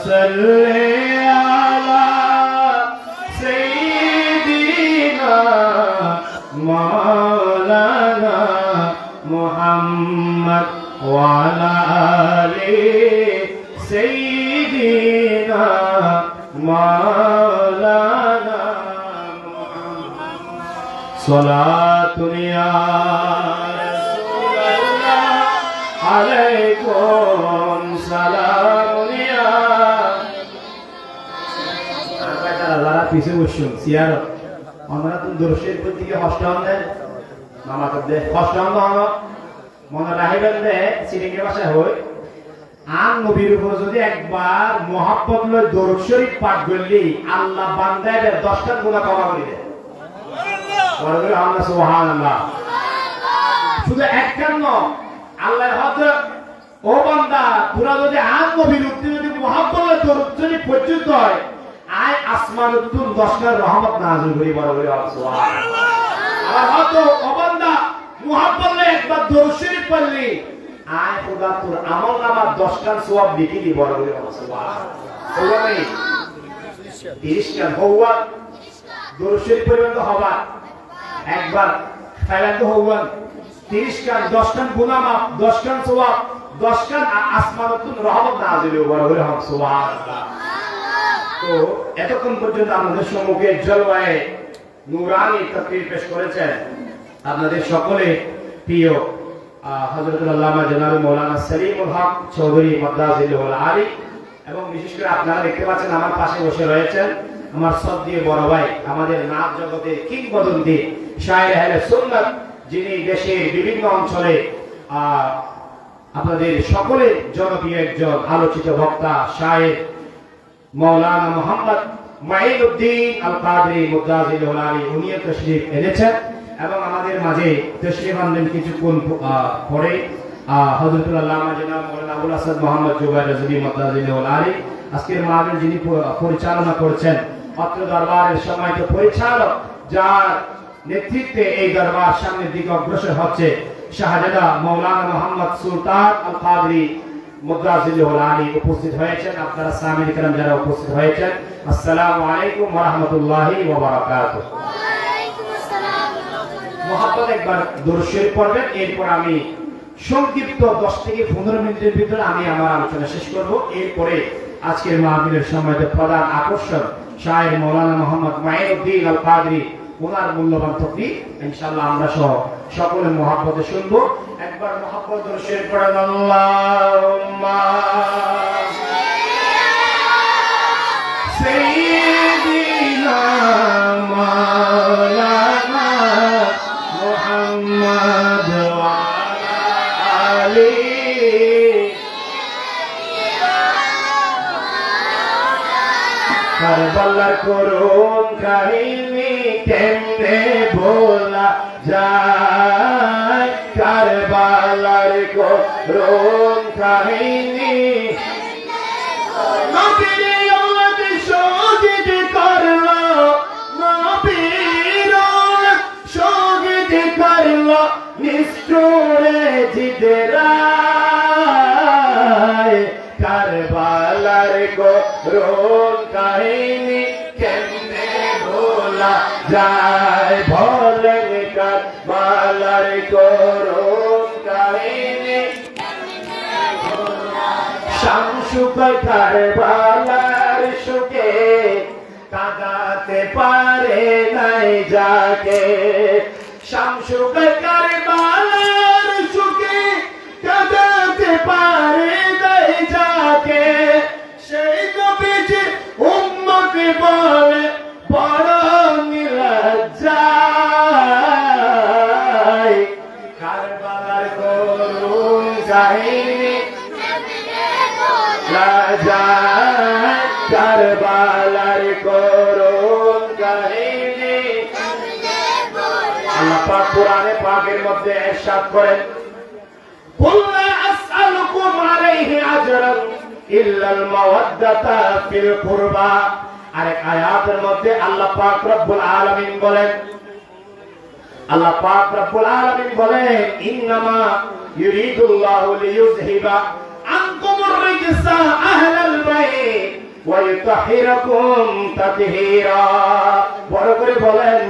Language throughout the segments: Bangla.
وسلم দর্শের প্রতি অষ্টম দেন মামা তো দে অষ্টম হন মনে রাখিবেন দে সিরিঙ্গের ভাষায় হই আন নবীর উপর যদি একবার মহাব্বত লয় দরুদ পাঠ করলি আল্লাহ বান্দায় দশটা গুণা ক্ষমা করে দেয় সুবহানাল্লাহ শুধু একখান আল্লাহ হয়তো ও বান্দা তোরা যদি আন নবীর উক্তি যদি মহাব্বত দরুদ শরীফ পর্যন্ত হয় আয় আসমান তুন দশটার রহমত নাজিল করি বড় সুবহানাল্লাহ আবার হয়তো ও বান্দা মহাব্বত একবার দরুদ পড়লি। আয় খোদা, তোর আমল নামা দশটার সওয়াব লিখে দি বড় আল্লাহ সুবহানাল্লাহ নেই তিরিশ হওয়া দরুদ পরিমাণ তো হবা একবার ফাইলান তো হওয়ান। তিরিশ কান? দশ কান গুনা মাপ দশ কান সোয়াব দশ কান আসমানতুন রহমত না দিলে বড় হক সুবহানাল্লাহ তো এতক্ষণ পর্যন্ত আমাদের সম্মুখে জলবায়ে নুরানি তকরির পেশ করেছেন। আপনাদের সকলে প্রিয় রয়েছেন আমার সব দিয়ে বড় ভাই, আমাদের কিংবদন্তি যিনি বিভিন্ন অঞ্চলে আপনাদের সকলের জনপ্রিয় একজন আলোচিত বক্তা, শায়ের মৌলানা মোহাম্মদ আল কাদরি উনিও তশরিফ এনেছেন এবং আমাদের মাঝে তশরিফ আনলেন কিছুক্ষণ পরে। যিনি পরিচালনা করছেন, অত্র দরবারের সময়ত পরিচালক, যার নেতৃত্বে এই দরবার সামনের দিকে অগ্রসর হচ্ছে শাহজাদা মৌলানা মোহাম্মদ সুলতান আল কাদরি মুদ্রাজিলুল আলী উপস্থিত হয়েছেন আপনারা সামিল کرام যারা উপস্থিত হয়েছেন আসসালামু আলাইকুম ওয়া রাহমাতুল্লাহি ওয়া বারাকাতুহু মহাব্বত একবার দরুদ শরীফ পড়বেন এরপর আমি সংক্ষিপ্ত 10 থেকে 15 মিনিটের ভিতরে আমি আমার আলোচনা শেষ করব এরপরে আজকের মাহফিলের সময়তে প্রধান আকর্ষণ শায়ের মৌলানা মোহাম্মদ মাইনুদ্দিন আল কাদরি ওনার মূল্যবান তকরি ইনশাআল্লাহ আমরা সহ সকলের মহাপদে শুনব। একবার মহাপদ শেষ করেন কারবাল্লার করুন কাহিনী কেমনে ভোলা যায়। করুন কাহিনী নবীর আওলাদ শহীদ করল নবীর শহীদ করল, নিষ্ঠুরে জিদরায়। কারবালার করুন কাহিনী কেমনে ভোলা যায়? ভোলেন কারবালার করুন সুখে কাঁদাতে পারে নাই যাকে। শামসুকার কারবালার সুখে কাঁদাতে পারে নাই যাকে। সেই কবিজি উম্মকে বলে, বড় নিরাজ কারবালার করুণ কাহিনী যায় কারবালার করুণ কাহিনী আল্লাহ পাক কোরআনে পাকের মধ্যে ইরশাদ করেন قل لا أسألكم عليه أجرا إلا المودة في القربى আরেক আয়াতের মধ্যে আল্লাহ পাক রব্বুল আলামিন বলেন আল্লাহ পাক রব্বুল আলামিন বলেন ইন্নামা ইউরিদুল্লাহু লিইয়ুযহিবা আনকুমুর বড় করে বলেন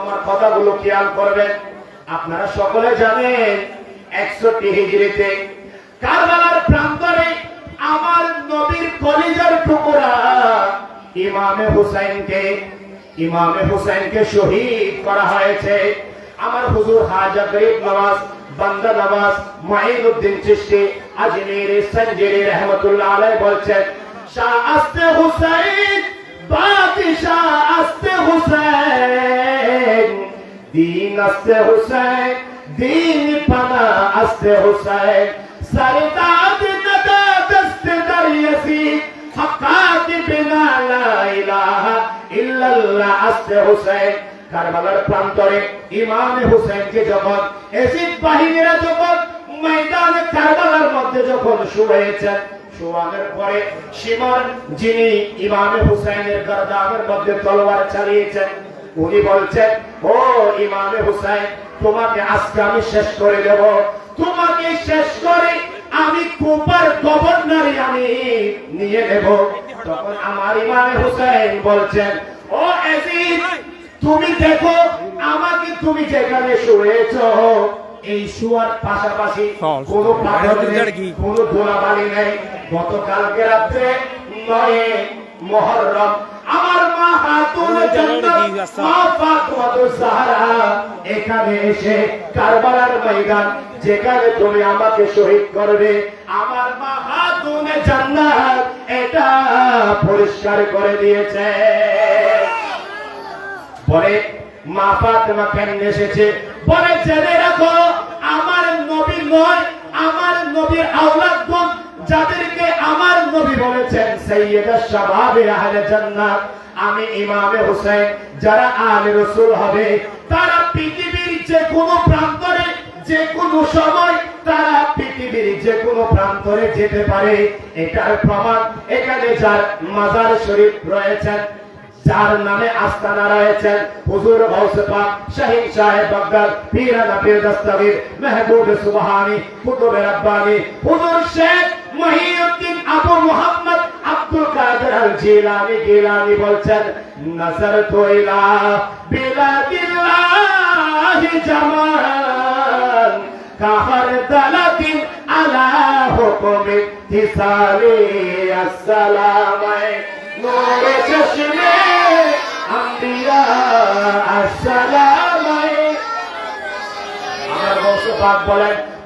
আমার কথাগুলো খেয়াল করবেন। আপনারা সকলে জানেন একষট্টি হিজড়িতে কারবালার প্রান্তরে আমার নবীর কলিজার টুকরা ইমামে হুসাইনকে ইমামে হুসাইনকে শহীদ করা হয়েছে। আমার হুজুর হাজা গরিব নওয়াজ বান্দা নওয়াজ মাইনুদ্দিন চিশতি আজমির সঞ্জিরি রহমতুল্লাহ আলাইহি বলছেন, শাহ আস্তে হুসাইন, বাদশাহ আস্তে হুসাইন। দিন আস্তে হুসাইন, দিন পানা আস্তে হুসাইন। সরদাদ নদা দস্তে দরিয়াসি হকাত বিনা লা ইলাহা ইল্লাল্লাহ আস্তে হুসাইন। কারবালার প্রান্তরে ইমামে হুসাইনকে যখন এসিড বাহিনীরা যখন ময়দানে কারবালার মধ্যে যখন শুয়েছেন পরে যিনি ইমামে হুসাইনের মধ্যে তলোয়ার চালিয়েছেন, উনি বলছেন, ও ইমামে হুসাইন, তোমাকে আজকে আমি শেষ করে দেব। তোমাকে শেষ করে আমি কুপার গভর্নরে আমি নিয়ে নেব। তখন আমার ইমামে হুসাইন বলছেন, ও তুমি দেখো, আমাকে তুমি যেখানে শুয়েছো এই শুয়ার পাশাপাশি কোনো পাথর নেই কোনো ধুলাবালি নেই। গতকালকে রাত্রে নয় মহরম। আমার মা হাতুল জান্নাত মা এখানে এসে কারবালার ময়দান যেখানে তুমি আমাকে শহীদ করবে। আমার মা হাতুল জান্নাত এটা পরিষ্কার করে দিয়েছে। পরে মা ফাতেমা কেন এসেছে? পরে জেনে রাখো, আমার নবী নয়, আমার নবীর আওলাদগণ যাদেরকে আমার নবী বলেছেন সাইয়্যিদা শাবাবে আহলে জান্নাত। আমি ইমামে হোসেন যারা আলে রাসূল হবে, তারা পৃথিবীর যে কোনো প্রান্তরে যে কোনো সময় তারা পৃথিবীর যে কোনো প্রান্তরে যেতে পারে। এটার প্রমাণ এখানে যার মাজার শরীফ রয়েছেন যার নামে আস্তানা রয়েছেন হুজুর গৌসে পাক শাহিন সাহেব বাগদাদ, পীর দস্তগীর, মেহবুব সুবহানি, কুতুব রাব্বানি, হুজুর শেখ মহিউদ্দিন আবু মুহাম্মদ আব্দুল কাদের আল জিলানি গিলানি বলছেন নজরতু ইলা বিলাদিল্লাহি জামান, কাহার দালাতিন আলা হুকুমি তিসালি আসসালামাই, নূরে চশমে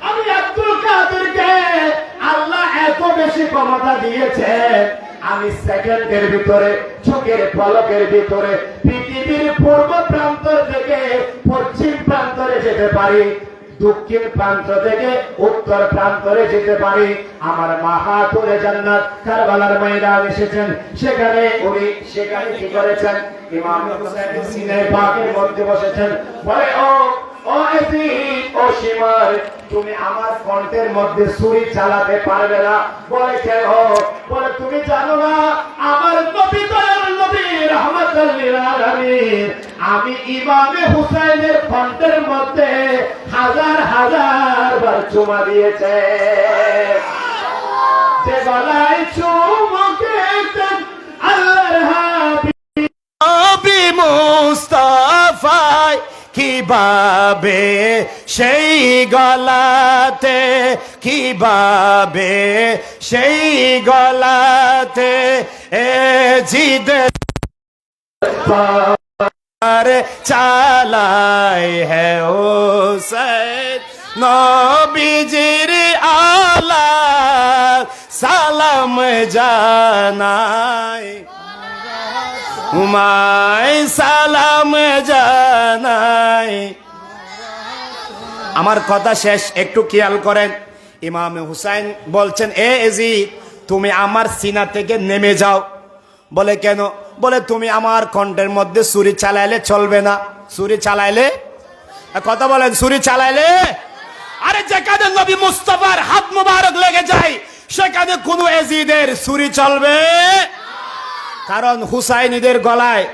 আমি আব্দুল কাদেরকে আল্লাহ এত বেশি ক্ষমতা দিয়েছে, আমি সেকেন্ডের ভিতরে, চোখের পলকের ভিতরে, পৃথিবীর পূর্ব প্রান্ত থেকে পশ্চিম প্রান্তরে যেতে পারি। দক্ষিণ প্রান্ত থেকে উত্তর প্রান্তরে যেতে পারি। আমার মাহাতুরে জান্নাত, কারবালার ময়দান এসেছেন। সেখানে উনি সেখানে কি করেছেন? ইমাম হুসাইন সিনে বাগের মধ্যে বসেছেন। বলে, ও তুমি আমার কণ্ঠের মধ্যে ছুরি চালাতে পারবে না। বলে কেন বলে, তুমি জানো না, আমার নবী আমি ইমামে হুসাইনের কণ্ঠের মধ্যে হাজার হাজার বার চুমা দিয়েছে। যে গলায় চুমকে আল্লাহর হাবিব। মুস্তাফায় কীভাবে সেই গলাতে? কীভাবে সেই গলাতে? এ জিদে পার চালায় হে ও সৈদ নবীজির আলা সালাম জানাই। উমাই সালাম জানাই। আমার কথা শেষ, একটু খেয়াল করেন। ইমাম হুসাইন বলছেন, এ এজি তুমি আমার সিনা থেকে নেমে যাও। বলে কেন? বলে, তুমি আমার কণ্ঠের মধ্যে ছুরি চালাইলে চলবে না। ছুরি চালাইলে? কথা বলেন ছুরি চালাইলে? আরে যেখানে নবী মুস্তফার হাত মুবারক লেগে যায় সেখানে কোনো এজিদের ছুরি চলবে? কারণ হুসাইনিদের গলায়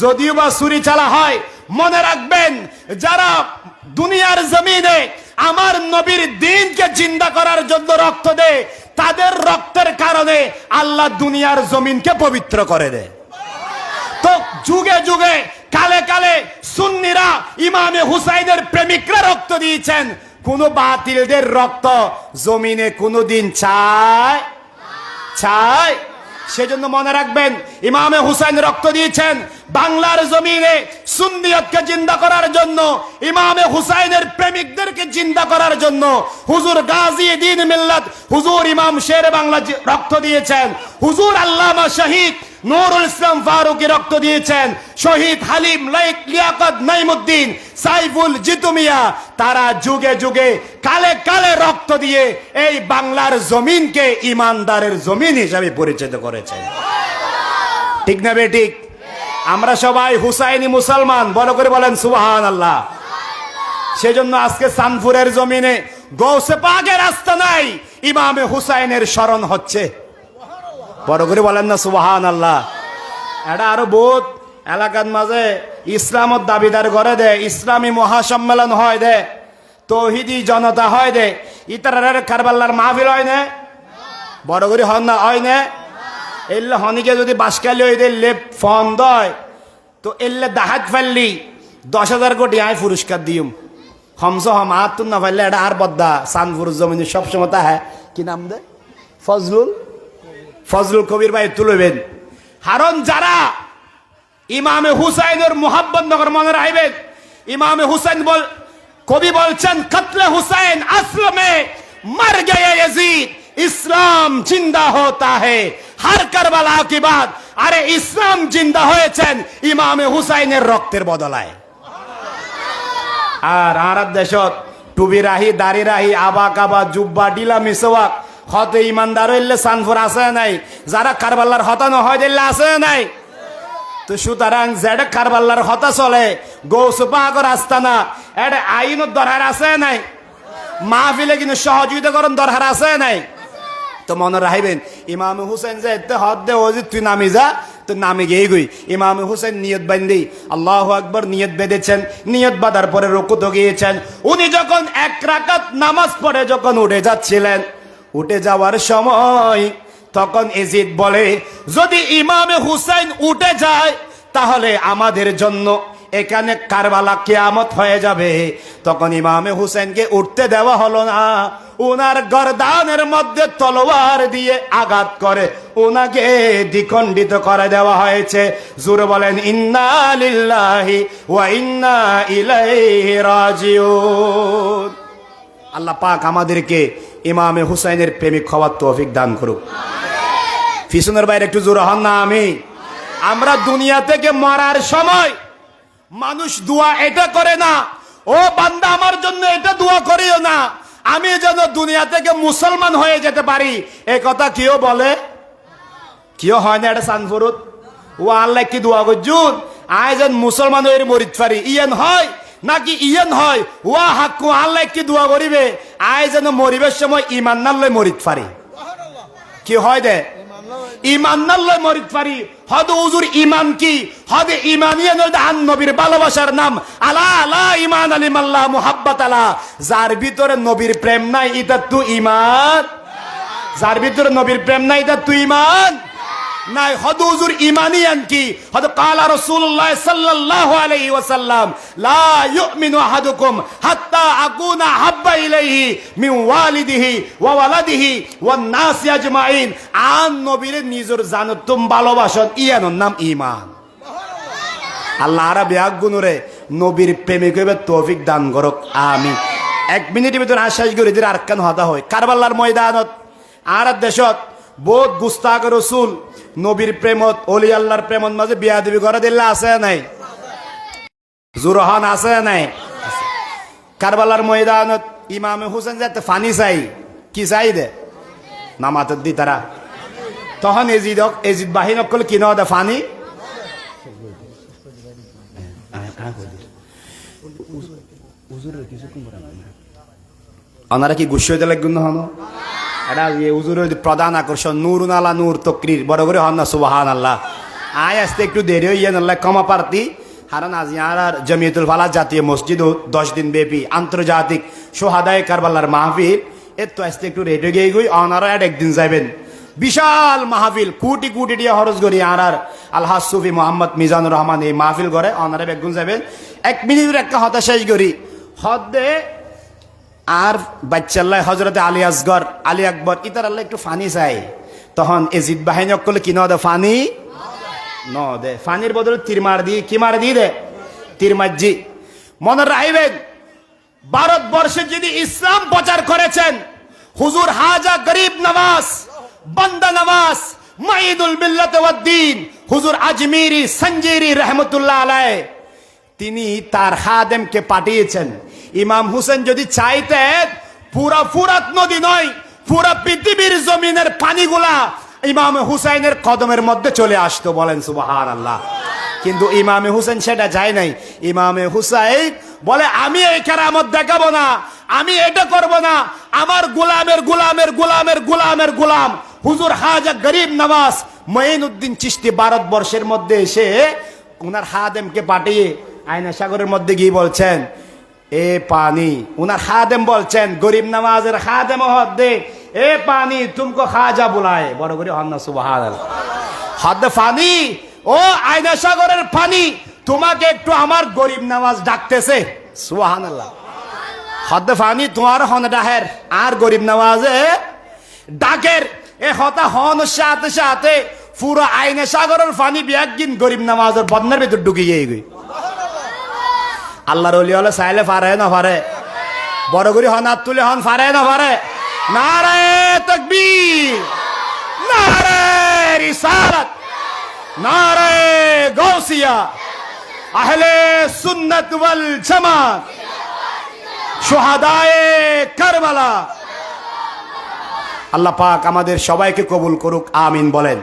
যদিও বা ছুরি চালা হয়, মনে রাখবেন, যারা দুনিয়ার জমিনে আমার নবীর দিনকে জিন্দা করার জন্য রক্ত দেয় তাদের রক্তের কারণে আল্লাহ দুনিয়ার জমিনকে পবিত্র করে দেয়। তো যুগে যুগে, কালে কালে সুন্নিরা ইমামে হুসাইনের প্রেমিকরা রক্ত দিয়েছেন। কোন বাতিলদের রক্ত জমিনে কোনোদিন চায় চায় সেজন্য মনে রাখবেন, ইমামে হুসাইন রক্ত দিয়েছেন, বাংলার জমিনে সুন্নিয়তকে জিন্দা করার জন্য, ইমামে হুসাইনের প্রেমিকদেরকে জিন্দা করার জন্য, হুজুর গাজী দিন মিল্লাত, হুজুর ইমাম শের বাংলা রক্ত দিয়েছেন, হুজুর আল্লামা শহীদ নুরুল ইসলাম ফারুকি রক্ত দিয়েছেন। শহীদ হালিম লাইক লিয়াকত নাইমুদ্দিন, সাইফুল জিতুমিয়া, তারা যুগে যুগে কালে কালে রক্ত দিয়ে এই বাংলার জমিনকে ইমানদারের জমিন হিসাবে পরিচিত করেছেন। ঠিক না বে ঠিক? আমরা সবাই হুসাইনি মুসলমান বড় করে বলেন সুবহান আল্লাহ সেজন্য আজকে সানপুরের জমিনে গৌসে পাগের রাস্তা নাই, ইমামে হুসাইনের স্মরণ হচ্ছে। বড় করে বলেন না সুবহান আল্লাহ এটা আরও বহুত এলাকার মাঝে ইসলামত দাবিদার করে দে, ইসলামী মহাসম্মেলন হয় দে, তৌহিদি জনতা হয় দে ইতার কারবাল্লার মাহফিল হয় না বড় করে হন না, হয় না এলে হনিকে যদি বাসকালি হই দে, লেপ ফর্ম দয়, তো এল্লে দাহাত ফেললি, দশ হাজার কোটি আয় পুরস্কার দিম হমস হম আর না ফেললে এটা আর বদ্দা সানপুর জমিনে সবসময় তা হ্যাঁ কি নাম দে? ফজলুল? ফজলুল কবির ভাই তুলবেন হারণ যারা ইমামে হুসাইনের মোহাম্মদ নগর মনে রাখবেন। ইমামে হুসাইন বল কবি বলছেন, কতলে হুসাইন আসলমে, মর গে ইসলাম জিন্দা হতা হে, হার কারবালা কি বাদ আরে ইসলাম জিন্দা হয়েছেন ইমামে হুসাইনের রক্তের বদলায়। আর আর দেশত টুবি রাহি, দাড়ি রাহি, আবা কাবা, জুব্বা, ডিলা, মিসওয়াক হত ইমানদার হইলে সানফুর আছে নাই? যারা কারবাল্লার হতানো হয় দিল্লে আছে নাই? তো সুতরাং যেটা কারবাল্লার হতা চলে, গৌসু পাগর আস্তানা এটা আইনত দরহার আছে নাই? মাহফিলে কিন্তু সহযোগিতা করণ দরহার আছে নাই? তো মনে রাখবেন, ইমাম হুসেন যে এতে হদ দে, ও যে তুই নামি যা, তো নামে গিয়ে গই। ইমাম হুসেন নিয়ত বান্ধি আল্লাহ আকবর নিয়ত বেঁধেছেন, নিয়ত বাঁধার পরে রকুত গিয়েছেন উনি যখন এক রাকাত নামাজ পড়ে, যখন উঠে যাচ্ছিলেন উঠে যাওয়ার সময় তখন এজিদ বলে, যদি ইমামে হুসাইন উঠে যায়, তাহলে আমাদের জন্য এখানে কারবালা কেয়ামত হয়ে যাবে। তখন ইমামে হুসেনকে উঠতে দেওয়া হলো না। ওনার গরদানের মধ্যে তলোয়ার দিয়ে আঘাত করে ওনাকে দ্বিখণ্ডিত করে দেওয়া হয়েছে। জুর বলেন, ইন্না আল্লাহ পাক আমাদেরকে ইমামে হুসাইনের প্রেমিক হওয়ার তৌফিক দান করুক। ফিসনের বাইরে একটু জোর হন না আমি। আমরা দুনিয়া থেকে মরার সময় মানুষ দোয়া এটা করে না, ও বান্দা, আমার জন্য এটা দোয়া করিও না। আমি যেন দুনিয়া থেকে মুসলমান হয়ে যেতে পারি। এ কথা কেউ বলে? কেউ হয় না এটা সানফুরুত? ও আল্লাহ কি দোয়া করছুন? আয় যেন মুসলমান হয়ে মরিত পারি ইয়েন হয় নাকি ইয়েন হয়? ওয়া হাক্কু আল্লাহ কি দোয়া করিবে আয় যেন মরিবের সময় ইমান নাল্লয় মরিত পারি। কি হয় দে? ইমান নাল্লয় মরিত পারি। হদ উজুর ইমান কি? হদ ইমানিয়া নয় আন নবীর ভালোবাসার নাম। আলা আলা ইমান আলী মাল্লাহ মুহাব্বত আলা। যার ভিতরে নবীর প্রেম নাই, এটা তু ইমান যার ভিতরে নবীর প্রেম নাই, এটা তু ইমান নাই, হদ হুজুর ইমানিয়ান কি হদ কালা রাসূলুল্লাহ সাল্লাল্লাহু আলাইহি ওয়াসাল্লাম, লা ইউমিনু আহাদুকুম হাত্তা আকুনা হাব্বা ইলাইহি মিন ওয়ালিদিহি ওয়া ওয়ালাদিহি ওয়ান নাস আজমাইন। আন নবীর নিজের জানতুম ভালোবাসন ইয়ানোর নাম ঈমান। আল্লাহ আরা ব্যাগ গুনুরে নবীর প্রেমিক হইবে তৌফিক দান করক আমি এক মিনিটের ভিতরে আশ্বাস করি যে আরকান হতা হয়? কারবাল্লার ময়দানত আর দেশত বহুত গুস্তাক রসুল নবীর প্রেমত, অলি আল্লাহর প্রেমত মাঝে বিয়া দিবি করে দিল্লা আছে নাই? জুরহান আছে নাই? কারবালার ময়দানত ইমামে হুসেন যাতে ফানি চাই। কি চাই দে? নামাতত দি তারা। তখন এজিদ এজিদ বাহিন অকল কি ন দে, ফানি? ওনারা কি গুস্য লাগবে না? হন এটা ইয়ে উজুরের প্রধান আকর্ষণ নূর নালা নূর তকরির বড় করে হন না সুবাহান আল্লাহ আয় আসতে একটু দেরি হইয়া নাল্লাহ কমা পারতি হারান আজ আর জমিয়তুল ফালা জাতীয় মসজিদ দশ দিন ব্যাপী আন্তর্জাতিক সোহাদায় কারবাল্লার মাহফিল এর তো আসতে একটু রেডি গিয়ে গই অনারা এক একদিন যাবেন বিশাল মাহফিল কোটি কোটি দিয়ে হরজ করি আর আর আল্লাহ সুফি মোহাম্মদ মিজানুর রহমান এই মাহফিল করে অনারা একদিন যাবেন এক মিনিটের একটা হতা শেষ করি হদ্দে আর বাচ্চাল্লাহ হজরতে আলী আসগর, আলী আকবর ইতার আল্লাহ একটু ফানি চাই। তখন এজিদ বাহিনী অকলে কি ন দে ফানি? ন দে ফানির বদলে তীর মার দি, কি মার দি দে? তীর মারজি মনে রাখবেন ভারতবর্ষে যিনি ইসলাম প্রচার করেছেন, হুজুর হাজা গরিব নওয়াজ, বান্দা নওয়াজ মাইদুল মিল্লাত ওয়াদ্দিন, হুজুর আজমিরি সঞ্জেরি রহমতুল্লাহ আলাই তিনি তার হাদেমকে পাঠিয়েছেন। ইমাম হুসেন যদি চাইতেন পুরা ফুরাত নদী নয়, পুরা পৃথিবীর জমিনের পানিগুলা ইমাম হুসাইনের কদমের মধ্যে চলে আসতো বলেন সুবাহান আল্লাহ কিন্তু ইমামে হুসেন সেটা যায় নাই। ইমামে হুসাইন বলে, আমি এই কেরামত দেখাবো না, আমি এটা করব না, আমার গোলামের গোলামের গোলামের গোলামের গোলাম, হুজুর হাজা গরিব নওয়াজ মঈনুদ্দিন চিস্তি ভারতবর্ষের মধ্যে এসে ওনার হাদেমকে পাঠিয়ে আয়না সাগরের মধ্যে গিয়ে বলছেন এ পানি। উনার খাদেম বলছেন, গরিব নামাজের খাদেম হদ্দে এ পানি তুমকো খাজা বুলায়। বড় করে হন্না সুবাহান হদ্দে পানি ও আয়না সাগরের পানি, তোমাকে একটু আমার গরিব নামাজ ডাকতেছে। সুবাহান আল্লাহ হদ্দে পানি তোমার হন ডাহের, আর গরিব নামাজে ডাকের, এ হতা হন সাথে সাথে পুরো আইনে সাগরের পানি বিয়াকিন গরিব নামাজের বদনের ভিতর ঢুকিয়ে গই আল্লাহর অলি হলে চাইলে পারে না পারে বড় করে হন, হাত তুলে হন পারে না পারে নারে তকবীর নারে রিসালাত নারে গৌসিয়া আহলে সুন্নাত ওয়াল জামাত সুহাদায়ে কারবালা। আল্লাহ পাক আমাদের সবাইকে কবুল করুক, আমিন বলেন।